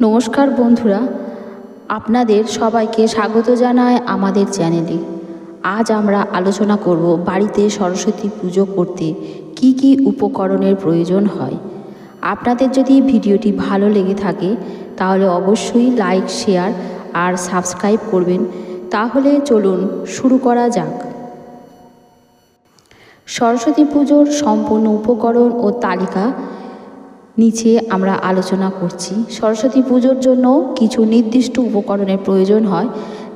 নমস্কার বন্ধুরা, আপনাদের সবাইকে স্বাগত জানায় আমাদের চ্যানেলে। আজ আমরা আলোচনা করব বাড়িতে সরস্বতী পুজো করতে কি কি উপকরণের প্রয়োজন হয়। আপনাদের যদি ভিডিওটি ভালো লেগে থাকে, তাহলে অবশ্যই লাইক, শেয়ার আর সাবস্ক্রাইব করবেন। তাহলে চলুন শুরু করা যাক। সরস্বতী পুজোর সম্পূর্ণ উপকরণ ও তালিকা নিচে আমরা আলোচনা করছি। সরস্বতী পুজোর জন্য কিছু নির্দিষ্ট উপকরণের প্রয়োজন হয়,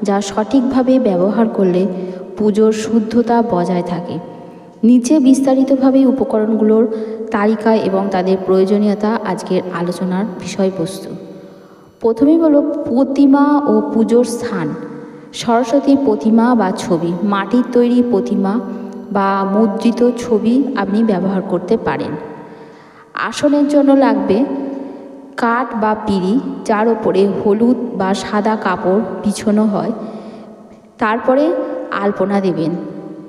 যা সঠিকভাবে ব্যবহার করলে পুজোর শুদ্ধতা বজায় থাকে। নিচে বিস্তারিতভাবে উপকরণগুলোর তালিকা এবং তাদের প্রয়োজনীয়তা আজকের আলোচনার বিষয়বস্তু। প্রথমেই হলো প্রতিমা ও পুজোর স্থান। সরস্বতী প্রতিমা বা ছবি, মাটির তৈরি প্রতিমা বা মুদ্রিত ছবি আপনি ব্যবহার করতে পারেন। আসনের জন্য লাগবে কাঠ বা পিড়ি, যার ওপরে হলুদ বা সাদা কাপড় বিছানো হয়। তারপরে আলপনা দেবেন।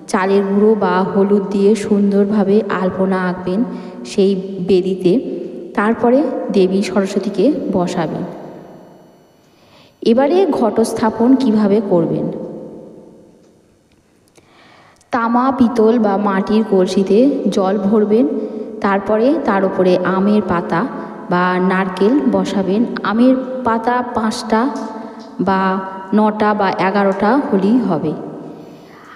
চালের গুঁড়ো বা হলুদ দিয়ে সুন্দরভাবে আলপনা আঁকবেন সেই বেদিতে। তারপরে দেবী সরস্বতীকে বসাবেন। এবারে ঘটস্থাপন কীভাবে করবেন? তামা, পিতল বা মাটির কলসিতে জল ভরবেন। তারপরে তার উপরে আমের পাতা বা নারকেল বসাবেন। আমের পাতা পাঁচটা বা নটা বা এগারোটা হলেই হবে।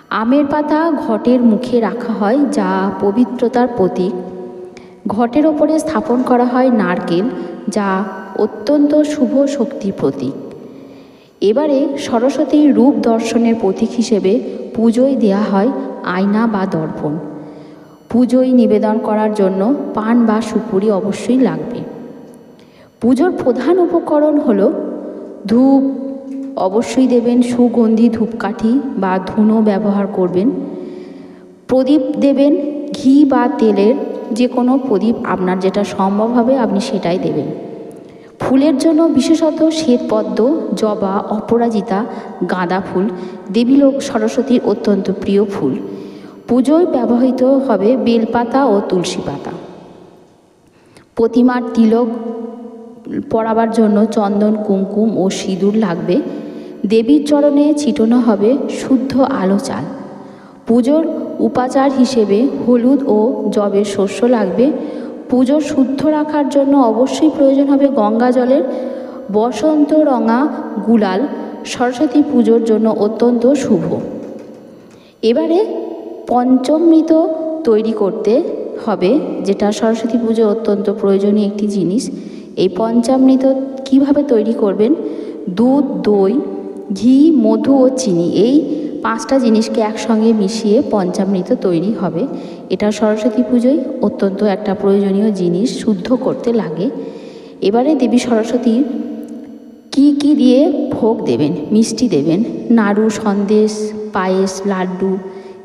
আমের পাতা ঘটের মুখে রাখা হয় যা পবিত্রতার প্রতীক। ঘটের ওপরে স্থাপন করা হয় নারকেল, যা অত্যন্ত শুভ শক্তির প্রতীক। এবারে সরস্বতীর রূপ দর্শনের প্রতীক হিসেবে পুজোয় দেয়া হয় আয়না বা দর্পণ। পুজোয় নিবেদন করার জন্য পান বা সুপুরি অবশ্যই লাগবে। পুজোর প্রধান উপকরণ হল ধূপ, অবশ্যই দেবেন সুগন্ধি ধূপকাঠি বা ধুনো ব্যবহার করবেন। প্রদীপ দেবেন ঘি বা তেলের যে কোনো প্রদীপ আপনার যেটা সম্ভব হবে আপনি সেটাই দেবেন। ফুলের জন্য বিশেষত শ্বেতপদ্ম, জবা, অপরাজিতা, গাঁদা ফুল দেবীলোক সরস্বতীর অত্যন্ত প্রিয় ফুল। পুজোয় ব্যবহৃত হবে বেলপাতা ও তুলসী পাতা। প্রতিমার তিলক পরাবার জন্য চন্দন, কুমকুম ও সিঁদুর লাগবে। দেবীর চরণে ছিটানো হবে শুদ্ধ আলো চাল। পুজোর উপাচার হিসেবে হলুদ ও জবের শস্য লাগবে। পুজো শুদ্ধ রাখার জন্য অবশ্যই প্রয়োজন হবে গঙ্গা জলের। বসন্ত রঙা গুলাল সরস্বতী পুজোর জন্য অত্যন্ত শুভ। এবারে পঞ্চমৃত তৈরি করতে হবে, যেটা সরস্বতী পুজো অত্যন্ত প্রয়োজনীয় একটি জিনিস। এই পঞ্চামৃত কীভাবে তৈরি করবেন? দুধ, দই, ঘি, মধু ও চিনি, এই পাঁচটা জিনিসকে একসঙ্গে মিশিয়ে পঞ্চামৃত তৈরি হবে। এটা সরস্বতী পুজোয় অত্যন্ত একটা প্রয়োজনীয় জিনিস, শুদ্ধ করতে লাগে। এবারে দেবী সরস্বতী কি কি দিয়ে ভোগ দেবেন? মিষ্টি দেবেন, নাড়ু, সন্দেশ, পায়েস, লাড্ডু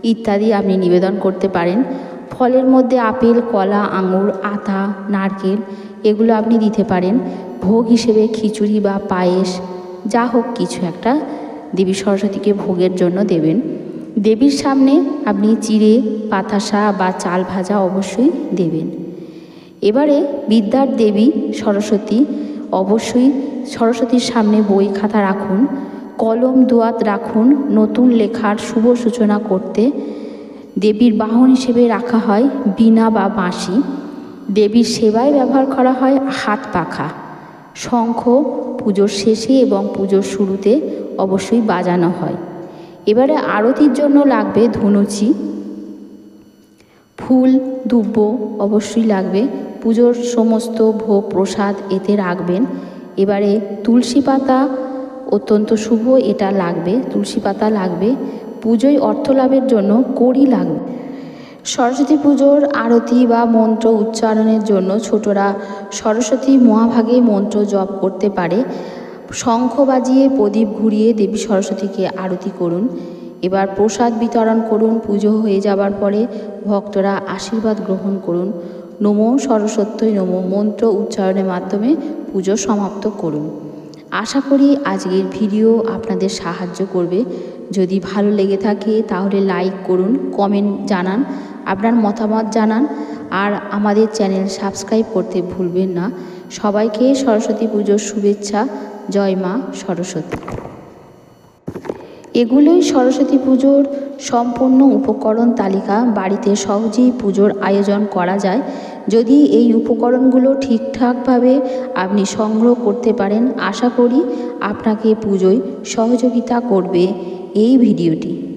ইত্যাদি আপনি নিবেদন করতে পারেন। ফলের মধ্যে আপেল, কলা, আঙুর, আতা, নারকেল এগুলো আপনি দিতে পারেন। ভোগ হিসেবে খিচুড়ি বা পায়েস, যা হোক কিছু একটা দেবী সরস্বতীকে ভোগের জন্য দেবেন। দেবীর সামনে আপনি চিড়ে পাতাসা বা চাল ভাজা অবশ্যই দেবেন। এবারে বিদ্যার দেবী সরস্বতী অবশ্যই সরস্বতীর সামনে বই খাতা রাখুন। কলম দোয়াত রাখুন, নতুন লেখার শুভ সূচনা করতে। দেবীর বাহন হিসেবে রাখা হয় বীণা বা বাঁশি। দেবীর সেবায় ব্যবহার করা হয় হাত পাখা। শঙ্খ পুজোর শেষে এবং পুজোর শুরুতে অবশ্যই বাজানো হয়। এবারে আরতির জন্য লাগবে ধনুচি। ফুল দুব্য অবশ্যই লাগবে। পুজোর সমস্ত ভোগ প্রসাদ এতে রাখবেন। এবারে তুলসী পাতা অত্যন্ত শুভ, এটা লাগবে, তুলসী পাতা লাগবে, পুজোয় অর্থ লাভের জন্য কড়ি লাগবে। সরস্বতী পুজোর আরতি বা মন্ত্র উচ্চারণের জন্য ছোটরা সরস্বতী মহাভাগে মন্ত্র জপ করতে পারে। শঙ্খ বাজিয়ে প্রদীপ ঘুরিয়ে দেবী সরস্বতীকে আরতি করুন। এবার প্রসাদ বিতরণ করুন, পুজো হয়ে যাবার পরে ভক্তরা আশীর্বাদ গ্রহণ করুন। নমো সরস্বতী, নমো মন্ত্র উচ্চারণের মাধ্যমে পুজো সমাপ্ত করুন। আশা করি আজকের ভিডিও আপনাদের সাহায্য করবে। যদি ভালো লেগে থাকে তাহলে লাইক করুন, কমেন্ট জানান, আপনার মতামত জানান, আর আমাদের চ্যানেল সাবস্ক্রাইব করতে ভুলবেন না। সবাইকে সরস্বতী পুজোর শুভেচ্ছা। জয় মা সরস্বতী। এগুলোই সরস্বতী পুজোর সম্পূর্ণ উপকরণ তালিকা। বাড়িতে সহজেই পুজোর আয়োজন করা যায়। যদি এই উপকরণগুলো ঠিকঠাকভাবে আপনি সংগ্রহ করতে পারেন, আশা করি আপনাকে পুজোয় সহযোগিতা করবে এই ভিডিওটি।